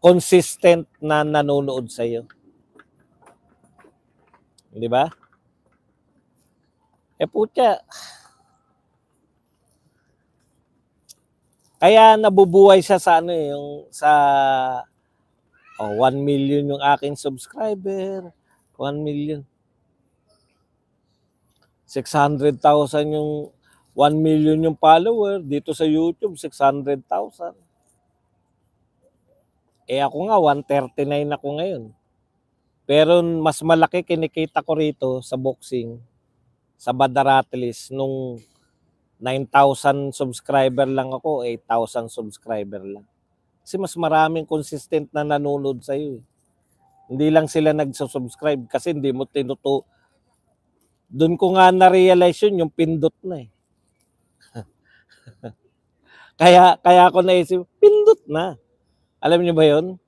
consistent na nanonood sa iyo. Di ba? Eh putya. Kaya nabubuhay siya sa ano eh, yung sa oh, 1 million yung aking subscriber. 1 million. 600,000 yung 1 million yung follower. Dito sa YouTube, 600,000. Eh ako nga, 139 ako ngayon. Pero mas malaki kinikita ko rito sa boxing, sa Badaratilis, nung 9,000 subscriber lang ako, 8,000 subscriber lang. Kasi mas maraming consistent na nanonood sa iyo. Hindi lang sila nagsusubscribe kasi hindi mo tinuto. Doon ko nga na-realize yun, yung pindot na eh. kaya, kaya ako naisip, pindot na. Alam niyo ba yun?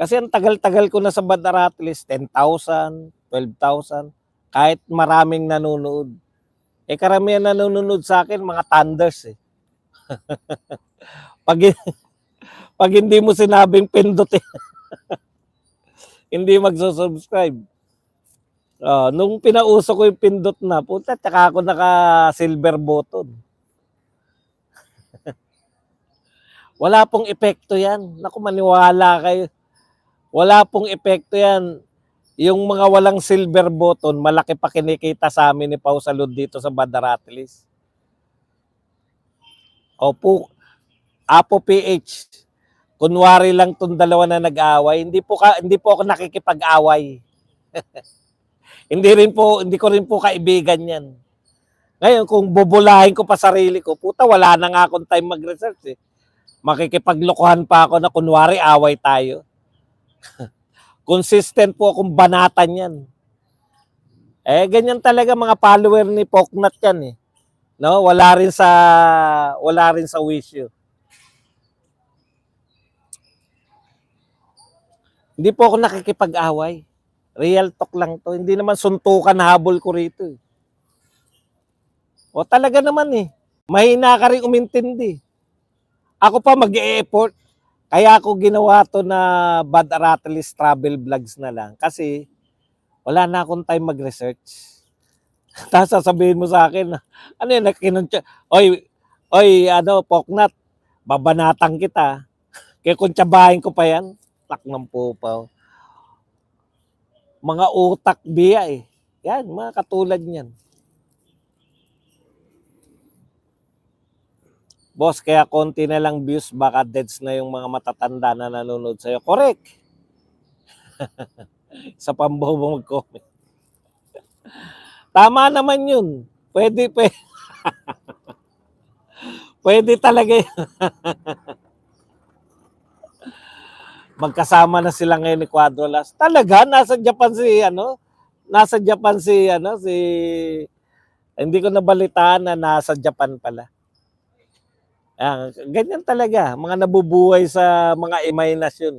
Kasi ang tagal-tagal ko na sa Badaratilis, 10,000, 12,000, kahit maraming nanonood. Eh karamihan nanonood sa akin, mga thunders eh. pag, pag hindi mo sinabing pindot eh, hindi magsusubscribe. Ah, nung pinauso ko yung pindot na, puta, tsaka ako naka-silver button. Wala pong epekto yan. Naku, maniwala kayo. Wala pong epekto yan. Yung mga walang silver button, malaki pa kinikita sa amin ni Pau Salud dito sa Badaratilis. Opo, Apo PH. Kunwari lang tong dalawa na nag-away, hindi po ka, hindi po ako nakikipag-away. hindi rin po, hindi ko rin po kaibigan 'yan. Ngayon, kung bubulahin ko pa sarili ko, puta, wala na nga akong time mag-research eh. Makikipaglokohan pa ako na kunwari away tayo. Consistent po akong banatan yan. Eh, ganyan talaga mga follower ni Poknat yan eh. No, wala rin sa wala rin sa wisyo. Hindi po ako nakikipag-away. Real talk lang to. Hindi naman suntukan habol ko rito. Eh. O talaga naman eh. Mahina ka rin umintindi. Ako pa mag effort Kaya ako ginawa to na Bad Aratilis Travel Vlogs na lang. Kasi wala na akong time mag-research. Tapos sasabihin mo sa akin, ano yun, nakinuntya, oy, oy, ano, poknat, babanatang kita. Kaya kung ko pa yan, tak ng pupaw. Mga utak biya eh. Yan, mga katulad niyan. Boss, kaya konti na lang views, baka deads na yung mga matatanda na nanonood sa'yo. Correct! Sa pambaw mo mag-comment. Tama naman yun. Pwede, pwede. pwede talaga yun. Magkasama na sila ngayon ni Quadrolas. Talaga, nasa Japan si, ano, nasa Japan si, ano, si, hindi ko nabalitaan na nasa Japan pala. Ah, ganyan talaga, mga nabubuhay sa mga imahinasyon.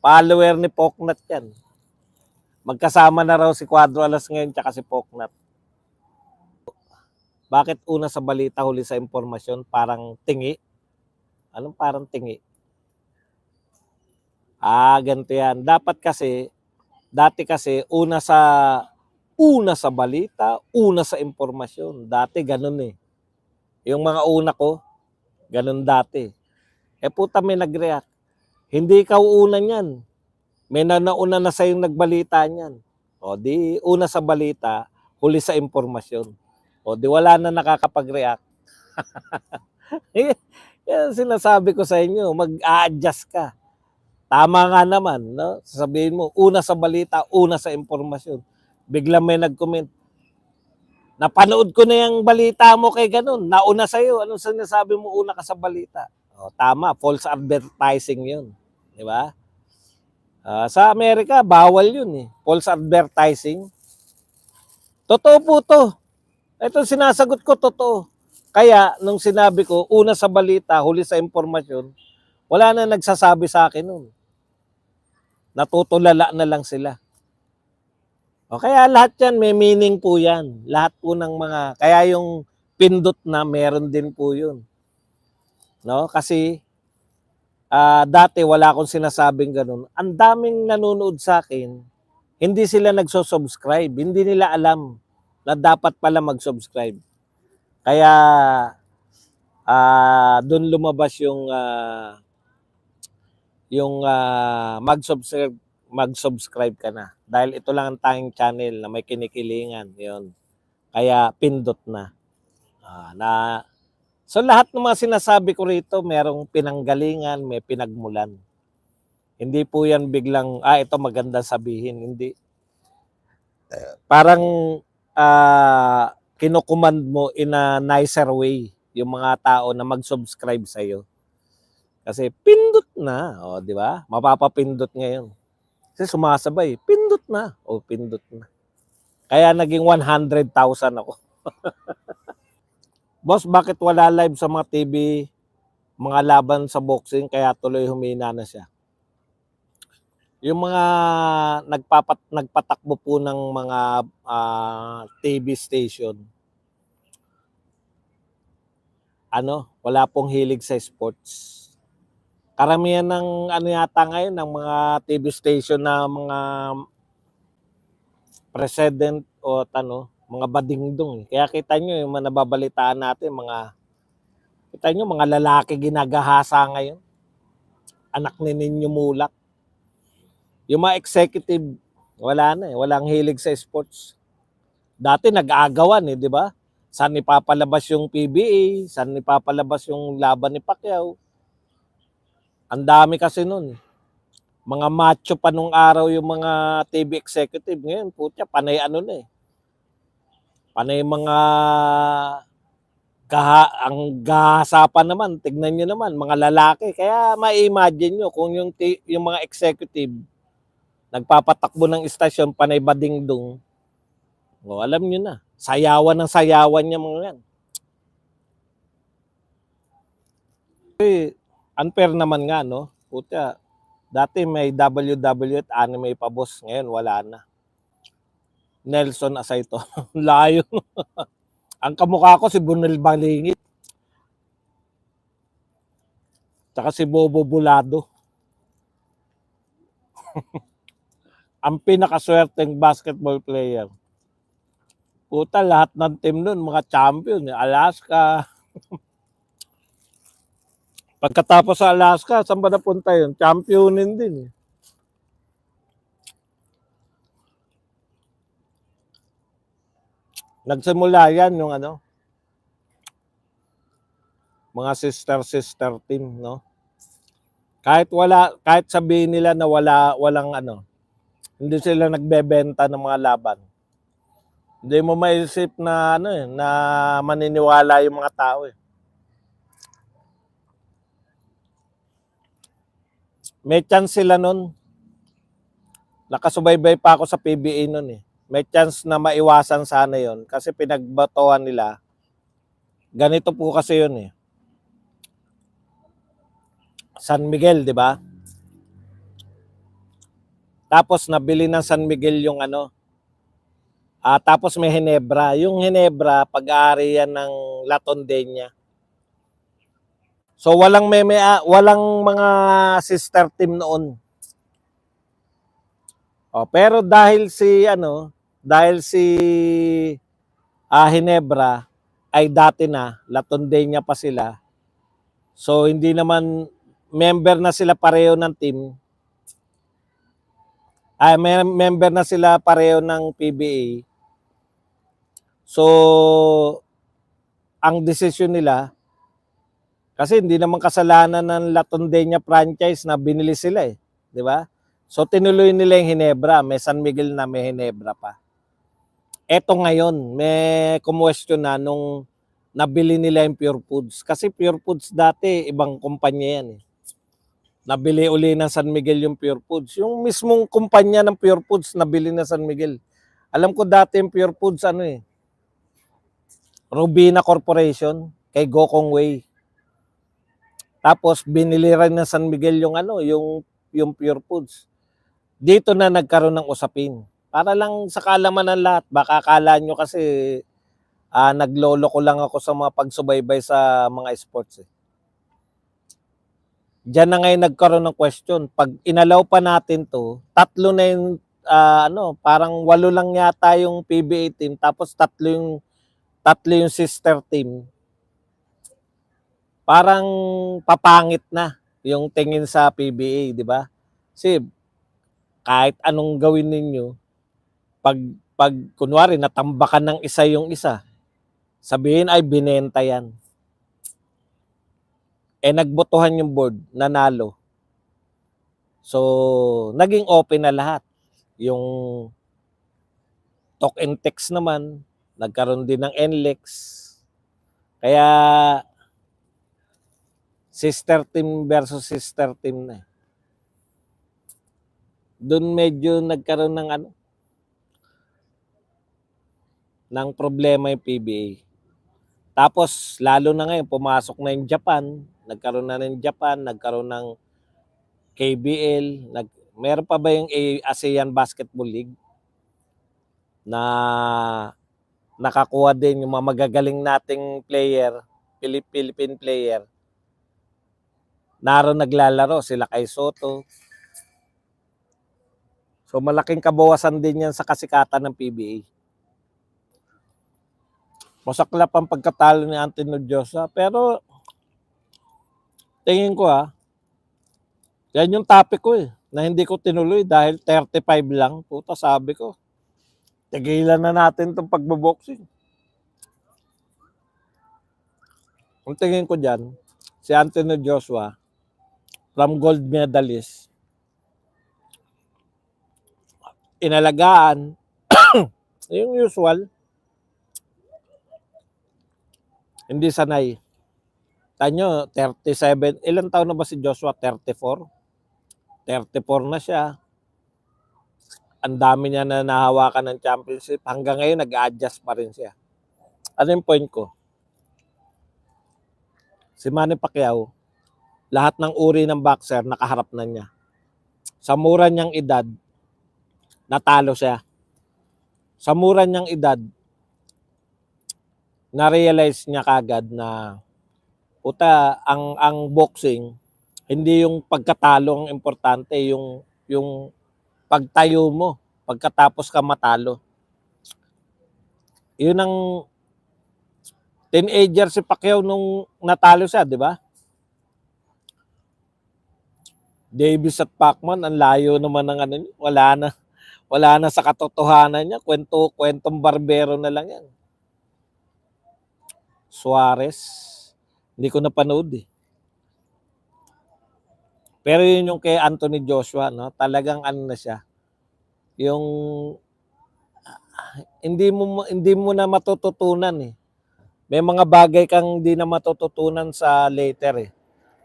Follower ni Poknat yan. Magkasama na raw si Quadro Alas ngayon tsaka si Poknat. Bakit una sa balita, huli sa impormasyon, parang tingi? Anong parang tingi? Ah, ganito yan. Dapat kasi, dati kasi, una sa, una sa balita, una sa impormasyon. Dati ganun eh. Yung mga una ko, Ganun dati. Eh puta may nag-react. Hindi ikaw una niyan. May nanauna na sa'yo nagbalita niyan. O di una sa balita, huli sa impormasyon. O di wala na nakakapag-react. Yan sinasabi ko sa inyo, mag-a-adjust ka. Tama nga naman, no? Sasabihin mo, una sa balita, una sa impormasyon. Bigla may nag-comment, Napanood ko na yung balita mo kay ganun. Nauna sa'yo. Anong sinasabi mo una ka sa balita? O, tama. False advertising yun. Di ba? Ah, sa Amerika, bawal yun eh. False advertising. Totoo po to. Ito sinasagot ko, totoo. Kaya, nung sinabi ko, una sa balita, huli sa impormasyon, wala na nagsasabi sa akin nun. Natutulala na lang sila. O kaya lahat yan may meaning po yan. Lahat po ng mga, kaya yung pindot na meron din po yun. No? Kasi Ah, dati wala akong sinasabing ganun. Ang daming nanonood sa akin, hindi sila nagso-subscribe. Hindi nila alam na dapat pala mag-subscribe. Kaya ah doon lumabas yung ah, yung ah, mag-subscribe mag-subscribe ka na. Dahil ito lang ang tanging channel na may kinikilingan. Yun. Kaya pindot na. Ah, na So lahat ng mga sinasabi ko rito, merong pinanggalingan, may pinagmulan. Hindi po yan biglang, ah, ito maganda sabihin. Hindi. Parang ah, kinukumand mo in a nicer way yung mga tao na mag-subscribe sa'yo. Kasi pindot na, o di ba? Mapapapindot ngayon. Kasi sumasabay, pindot na. O pindot na. Kaya naging 100,000 ako. Boss, bakit wala live sa mga TV, mga laban sa boxing, kaya tuloy humina na siya? Yung mga nagpapat, nagpatakbo po ng mga ah, TV station, ano, wala pong hilig sa sports. Karamihan ng ano yata ngayon, ng mga TV station na mga president o ano, mga badingdong. Kaya kita nyo yung mga nababalitaan natin, mga kita nyo, mga lalaki ginagahasa ngayon. Anak ni Ninyo Mulak. Yung mga executive, wala na eh. Walang hilig sa sports. Dati nag-aagawan eh, di ba? Saan ipapalabas yung PBA? Saan ipapalabas yung laban ni Pacquiao? Ang dami kasi nun. Mga macho pa nung araw yung mga TV executive. Ngayon, putya, panay ano na eh. Panay mga kaha, ang gahasapan naman, tignan nyo naman, mga lalaki. Kaya ma-imagine nyo kung yung, yung mga executive nagpapatakbo ng istasyon, panay badingdong. O, alam nyo na. Sayawan ng sayawan niya mga yan. Eh, unfair naman nga, no? Puta, dati may WWE at anime pa boss. Ngayon, wala na. Nelson Asayto. Layo. Ang kamukha ko si Bunel Balingit. Tsaka si Bobo Bulado. Ang pinakaswerteng basketball player. Puta, lahat ng team nun, mga champion. Alaska. Pagkatapos sa Alaska, saan ba napunta yun? Championin din. eh. Nagsimula yan yung ano, mga sister-sister team, no? Kahit wala, kahit sabihin nila na wala, walang ano, hindi sila nagbebenta ng mga laban. Hindi mo maisip na ano eh, na maniniwala yung mga tao eh. May chance sila nun. Nakasubaybay pa ako sa PBA nun eh. May chance na maiwasan sana yon kasi pinagbatohan nila. Ganito po kasi yun eh. San Miguel, di ba? Tapos nabili ng San Miguel yung ano. Ah, tapos may Hinebra. Yung Hinebra, pag-aari yan ng Latondenya. So walang may ah, walang mga sister team noon. Oh, pero dahil si ano, dahil si ah, Hinebra ay dati na, Latondenya pa sila. So hindi naman member na sila pareho ng team. Ay, may member na sila pareho ng PBA. So, ang desisyon nila, kasi hindi naman kasalanan ng Latondenya franchise na binili sila eh. Di ba? So, tinuloy nila yung Hinebra. May San Miguel na may Hinebra pa. Eto ngayon, may kumwestiyon na nung nabili nila yung Pure Foods. Kasi Pure Foods dati, ibang kumpanya yan eh. Nabili uli ng San Miguel yung Pure Foods. Yung mismong kumpanya ng Pure Foods, nabili na San Miguel. Alam ko dati yung Pure Foods, ano eh, Rubina Corporation, kay Gokong Wei. Tapos binili rin ng San Miguel yung ano, yung yung Pure Foods. Dito na nagkaroon ng usapin. Para lang sa kalaman ng lahat, baka akala nyo kasi ah naglolo ko lang ako sa mga pagsubaybay sa mga sports. Eh. Diyan na ngayon nagkaroon ng question. Pag inalaw pa natin to, tatlo na yung, ah, ano, parang walo lang yata yung PBA team, tapos tatlo yung, tatlo yung sister team. Parang papangit na yung tingin sa PBA, di ba? Kasi kahit anong gawin ninyo, pag, pag kunwari natambakan ng isa yung isa, sabihin ay binenta yan eh nagbotohan yung board, nanalo. So, naging open na lahat. Yung talk and text naman, nagkaroon din ng NLEX. Kaya, sister team versus sister team na. eh. Doon medyo nagkaroon ng ano, ng problema yung PBA. Tapos, lalo na ngayon, pumasok na yung Japan, nagkaroon na ng Japan, nagkaroon ng KBL, nag, meron pa ba yung ASEAN Basketball League na nakakuha din yung mga magagaling nating player, Philippine player, naroon naglalaro, sila kay Soto. So malaking kabawasan din yan sa kasikatan ng PBA. Masaklap ang pagkatalo ni Antonio Diosa, pero tingin ko ah, yan yung topic ko eh, na hindi ko tinuloy dahil 35 lang. Puta, sabi ko, tigilan na natin itong pagbaboxing. Ang tingin ko dyan, si Anthony Joshua, from gold medalist, inalagaan, yung usual, hindi sanay. Tanyo, 37, ilang taon na ba si Joshua? 34? 34 na siya. Ang dami niya na nahawakan ng championship. Hanggang ngayon, nag-adjust pa rin siya. Ano yung point ko? Si Manny Pacquiao, lahat ng uri ng boxer, nakaharap na niya. Sa mura niyang edad, natalo siya. Sa mura niyang edad, na-realize niya kagad na puta ang ang boxing hindi yung pagkatalo ang importante yung yung pagtayo mo pagkatapos ka matalo yun ang teenager si Pacquiao nung natalo siya di ba Davis at Pacman ang layo naman ng ano wala na wala na sa katotohanan niya kwento kwentong barbero na lang yan Suarez. Hindi ko napanood eh. Pero yun yung kay Anthony Joshua, no? Talagang ano na siya. Yung hindi mo hindi mo na matututunan eh. May mga bagay kang hindi na matututunan sa later eh.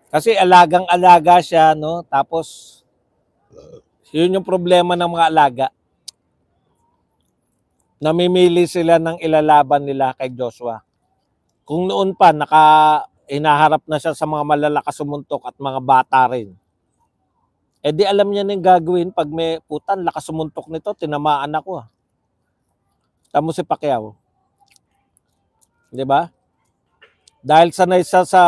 Kasi alagang-alaga siya, no? Tapos yun yung problema ng mga alaga. Namimili sila ng ilalaban nila kay Joshua kung noon pa naka hinaharap na siya sa mga malalakas sumuntok at mga bata rin. Eh di alam niya na yung gagawin pag may putan, lakas sumuntok nito, tinamaan ako ah. Tamo si Pacquiao. Di ba? Dahil sanay siya sa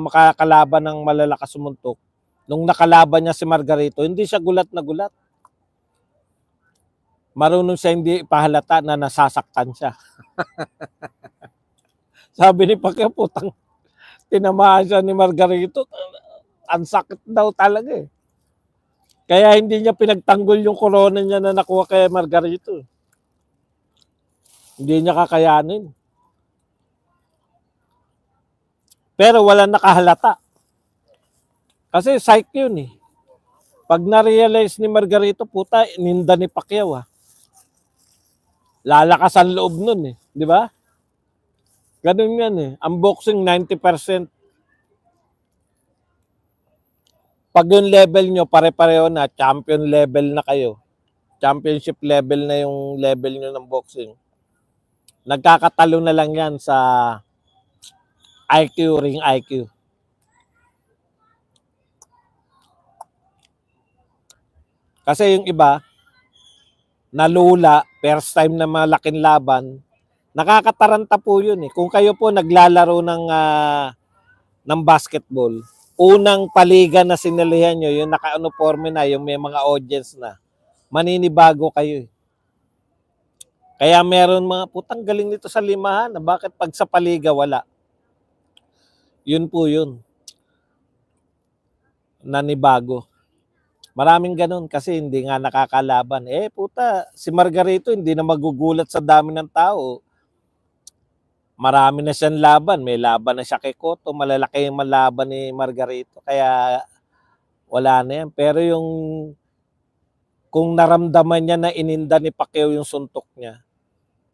makakalaban ng malalakas sumuntok, nung nakalaban niya si Margarito, hindi siya gulat na gulat. Marunong siya hindi pahalata na nasasaktan siya. Sabi ni Pacquiao, putang, tinamaan siya ni Margarito. Ang sakit daw talaga eh. Kaya hindi niya pinagtanggol yung corona niya na nakuha kay Margarito. Hindi niya kakayanin. Pero wala nakahalata. Kasi psych yun eh. Pag na-realize ni Margarito, puta, ninda ni Pacquiao ah. Lalakas ang loob nun eh. Di ba? Ganun yan eh. Ang boxing 90%. Pag yung level nyo pare-pareho na, champion level na kayo. Championship level na yung level nyo ng boxing. Nagkakatalo na lang yan sa IQ, ring IQ. Kasi yung iba, nalula, first time na malaking laban, nakakataranta po yun eh. Kung kayo po naglalaro ng, ah, ng basketball, unang paligan na sinilihan nyo, yung naka-uniforme na, yung may mga audience na, maninibago kayo. eh. Kaya meron mga putang galing nito sa limahan. na Bakit pag sa paliga wala? Yun po yun. Nanibago. Maraming ganun kasi hindi nga nakakalaban. Eh puta, si Margarito hindi na magugulat sa dami ng tao. Marami na siyang laban. May laban na siya kay Cotto. Malalaki yung malaban ni Margarito. Kaya wala na yan. Pero yung kung naramdaman niya na ininda ni Pacquiao yung suntok niya,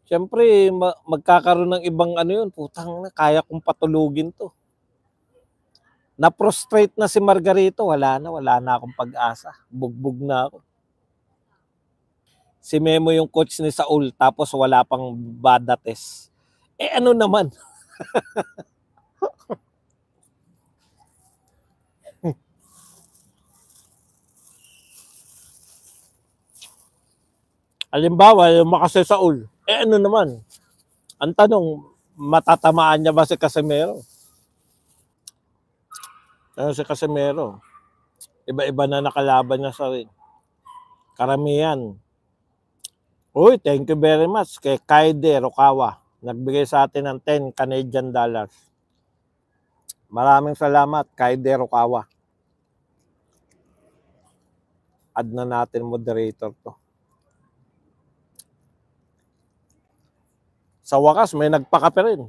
Siyempre, ma- magkakaroon ng ibang ano yun, putang na, kaya kong patulugin to. Na-prostrate na si Margarito, wala na, wala na akong pag-asa. Bugbog na ako. Si Memo yung coach ni Saul, tapos wala pang bada test. Eh ano naman? Halimbawa, yung makasi Saul, eh ano naman? Ang tanong, matatamaan niya ba si Casemiro? Ano si Casemiro? Iba-iba na nakalaban niya sa ring. Karamihan. Uy, thank you very much kay Kaide Rokawa. Nagbigay sa atin ng 10 Canadian dollars. Maraming salamat, Kaide Rokawa. Add na natin moderator to. Sa wakas, may nagpakape rin.